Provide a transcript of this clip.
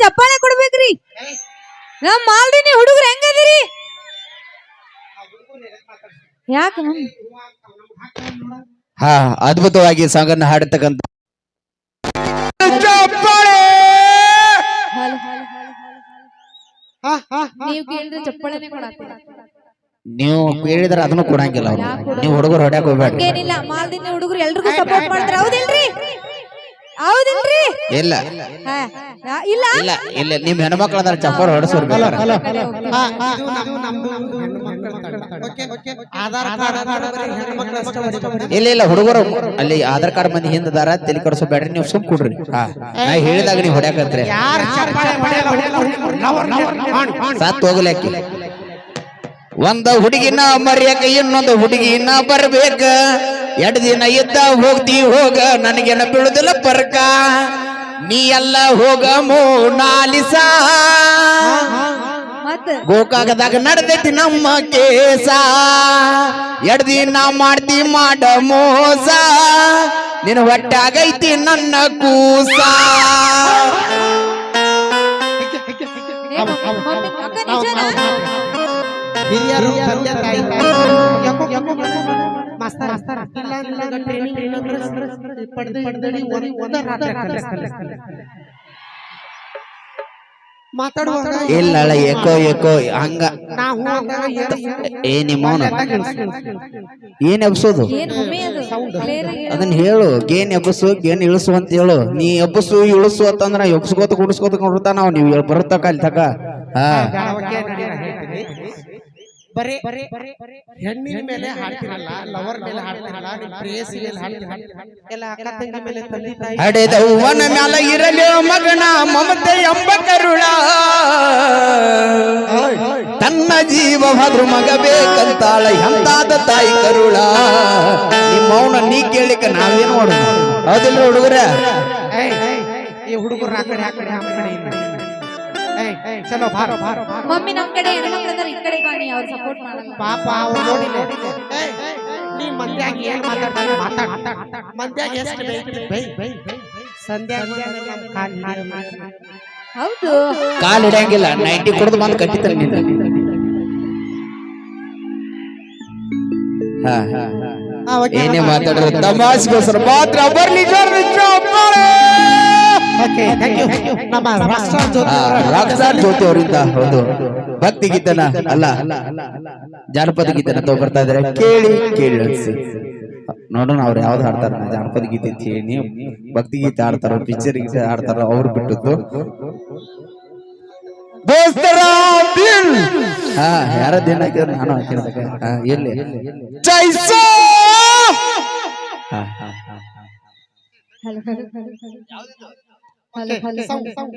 ಚಪ್ಪಾಳೆ ಕೊಡ್ಬೇಕ್ರಿ? ನಮ್ ಮಾಲ್ದಿನಿ ಹುಡುಗರು ಹೆಂಗದಿರಿ? ಯಾಕ ಹಾ ಅದ್ಭುತವಾಗಿ ಸಾಂಗನ್ನ ಹಾಡತಕ್ಕಂತ ನೀವು ಕೇಳಿದ್ರೆ ಚಪ್ಪಾಳೆನೆ ನೀವು ಕೇಳಿದ್ರೆ ಅದನ್ನು ಕೊಡಂಗಿಲ್ಲ ಅವ್ರು. ನೀವು ಹುಡುಗರು ಹೊಡ್ಯಾಕ್ ಹೋಗ್ಬೇಡ್ರಿ. ಏನಿಲ್ಲ ಮಾಲ್ದಿನ ಹುಡುಗರು ಎಲ್ರಿಗೂ ಸಪೋರ್ಟ್ ಮಾಡ್ತಾರೆ ಹೌದಿಲ್ರಿ ಹೌದಿಲ್ರಿ ಇಲ್ಲ. ಹಾ, ಇಲ್ಲ. ಇಲ್ಲ ಇಲ್ಲ ನಿಮ್ ಹೆಣ್ಮಕ್ಳ ಅದಾರ ಚಪ್ಪರ್ ಹೊಡಸೋರ್. ಆಧಾರ್ ಕಾರ್ಡ್ ಬರೀ ಹೆಣ್ಮಕ್ಳು ಅಷ್ಟೇ ಹೊಡಿಬೇಕು. ಇಲ್ಲ ಇಲ್ಲ ಹುಡುಗರು ಅಲ್ಲಿ ಆಧಾರ್ ಕಾರ್ಡ್ ಮಂದಿ ಹಿಂದದಾರ ತಲೆ ಕರ್ಸೋ ಬೇಡ್ರಿ ನೀವು ಸುಮ್ ಕೊಡ್ರಿ. ಹಾ ನಾ ಹೇಳಿದಾಗ ನೀವು ಹೊಡ್ಯಾಕತ್ರಿ. ಯಾರ್ ಚಪ್ಪಾಳೆ ಹೊಡೆಯಲ್ಲ, ಹೊಡೆಯಲ್ಲ, ಹೊಡೆಯಲ್ಲ. ಸಾತ್ ಹೋಗ್ಲಾಕಿ ಒಂದ ಹುಡುಗಿನ ಮರ್ಯಾಕ ಇನ್ನೊಂದು ಹುಡುಗಿನ ಬರ್ಬೇಕ. ಎರಡ್ ದಿನ ಇದ್ದ ಹೋಗ್ತಿ ಹೋಗ ನನಗೇನ ಬೀಳುದಿಲ್ಲ ಪರ್ಕ. ನೀ ಎಲ್ಲ ಹೋಗ ಮೋನಾಲಿಸ ನಾಲಿಸ ಗೋಕಾಕದಾಗ ನಡೆದೈತಿ ನಮ್ಮ ಕೇಸ. ಎರಡು ದಿನ ಮಾಡ್ತಿ ಮಾಡ ಮೋಸ. ನಿನ್ನ ಹೊಟ್ಟಾಗೈತಿ ನನ್ನ ಕೂಸ. ಹಿರಿಯರು ತಂದೆ ತಾಯಿ ಯಾಕೋ ಯಾಕೋ ಮಾಸ್ತರ ಇಲ್ಲ ಟ್ರೈನಿಂಗ್ ಇನ್ನೊಂದ್ರ ಪಡೆದು ಪಡೆದಡಿ ಒಂದ ರಾತ್ರಿ ಕಲಿಸ್ ಮಾತಾಡುವಾಗ ಇಲ್ಲ ಅಳ ಏಕೋ ಏಕೋ ಹಂಗ ಏ ನಿಮ್ಮವನ ಏನ್ ಎಬ್ಸೋದು. ಅದನ್ನ ಹೇಳು ಏನ್ ಎಬ್ಬಸು ಏನ್ ಇಳಿಸು ಅಂತ ಹೇಳು ನೀ ಎಬ್ಬಸು ಇಳಿಸು ಅಂತಂದ್ರ ಎಬ್ಸ್ಕೋತ ಕುಡಿಸ್ಕೋತ ಕೊಡ್ತಾನ ನಾವು ನೀವು ಬರುತ್ತ ಅಲ್ಲಿ ತಕ ಹಾ ನಡೀರ ಹೇಳ್ತೀನಿ ಬರೇ ಹೆಣ್ಣಿನ ಮೇಲೆ ಹಾಡ್ತಿರಲ್ಲ ಲವರ್ ಮೇಲೆ ಹಾಡ್ತಿರಲ್ಲ ನಿಮ್ ಪ್ರೇಯಸಿ ಮೇಲೆ ಹಾಡ್ತಿರಲ್ಲ. ಎಲ್ಲ ಅಕ್ಕ ತಂಗಿ ಮೇಲೆ ತಂದೆ ತಾಯಿ. ಹಡೆದವ್ವನ ಮ್ಯಾಲ ಇರಲಿ ಮಗನ ಮಮತೆ ಎಂಬ ಕರುಳ. ತನ್ನ ಜೀವ ಭದ್ರ ಮಗ ಬೇಕಂತಾಳ ಎಂತಾದ ತಾಯಿ ಕರುಳ. ಈ ಮೌನ ನೀ ಕೇಳಿಕ ನಾವೇನು ಮಾಡೋದು? ಅದಿಲ್ಲ ಹುಡುಗರ? ಏಯ್, ಈ ಹುಡುಗರು ಆ ಕಡೆ ಆ ಕಡೆ ಆ ಕಡೆ ಇಲ್ಲ ಏಯ್, ಏಯ್, ಚಲೋ ಭಾರ ಭಾರ. ಮಮ್ಮಿ ನಮ್ ಕಡೆ ಹೆಣ್ಮಕ್ಳು ಅದಾರ ಈ ಕಡೆ ಬಾನಿ ಅವ್ರು ಸಪೋರ್ಟ್ ಮಾಡಲ್ಲ. ಪಾಪ ಅವ್ರು ನೋಡಿಲ್ಲ. ಏಯ್, ನೀ ಮಂದ್ಯಾಗ ಏನ್ ಮಾತಾಡ್ತೀನಿ ಮಾತಾಡ್. ಮಂದ್ಯಾಗ ಎಷ್ಟು ಬೈ ಬೈ ನಮ್ ಕಾಲ್ ಹೌದು. ಕಾಲ್ ಇಡಂಗಿಲ್ಲ ನೈಂಟಿ ಕುಡ್ದು ಬಂದು ಕಟ್ಟಿತಾರೆ ನಿನ್ನ ಹಾ ಆ, ಓಕೆ, ಏನೇ ಓಕೆ. ಮಾತಾಡ್ರ ತಮಾಷೆಗೋಸ್ಕರ ಮಾತ್ರ ಬರ್ಲಿ ಜೋರ್ಲಿ ಚಪ್ಪಾಳೆ. ಓಕೆ ಥ್ಯಾಂಕ್ ಯು ನಮ್ಮ ರಾಷ್ಟ್ರ ಜ್ಯೋತಿ ಅವರಿಂದ ಹೌದು. ಭಕ್ತಿ ಗೀತನ ಅಲ್ಲ. ಜಾನಪದ ಗೀತನ ತಗೊಬರ್ತಾ ಇದಾರೆ ಕೇಳಿ ಕೇಳಿ ಅನ್ಸಿ. ನೋಡೋಣ ಅವ್ರು ಯಾವ್ದು ಹಾಡ್ತಾರ. ಜಾನಪದ ಗೀತೆ ಅಂತ ಹೇಳಿ ನೀವು ಭಕ್ತಿ ಗೀತೆ ಆಡ್ತಾರ ಪಿಕ್ಚರ್ ಗೀತೆ ಆಡ್ತಾರ ಅವ್ರು ಬಿಟ್ಟದ್ದು. ಹಾ ಯಾರ ದಿನ ಹಾಕಿದ್ರು ನಾನು ಹಾಕಿರ್ಬೇಕು. ಎಲ್ಲಿ? ಜೈಸೋ ಹಾ ಹಾ ಹಾ Kể, kể, xong, xong.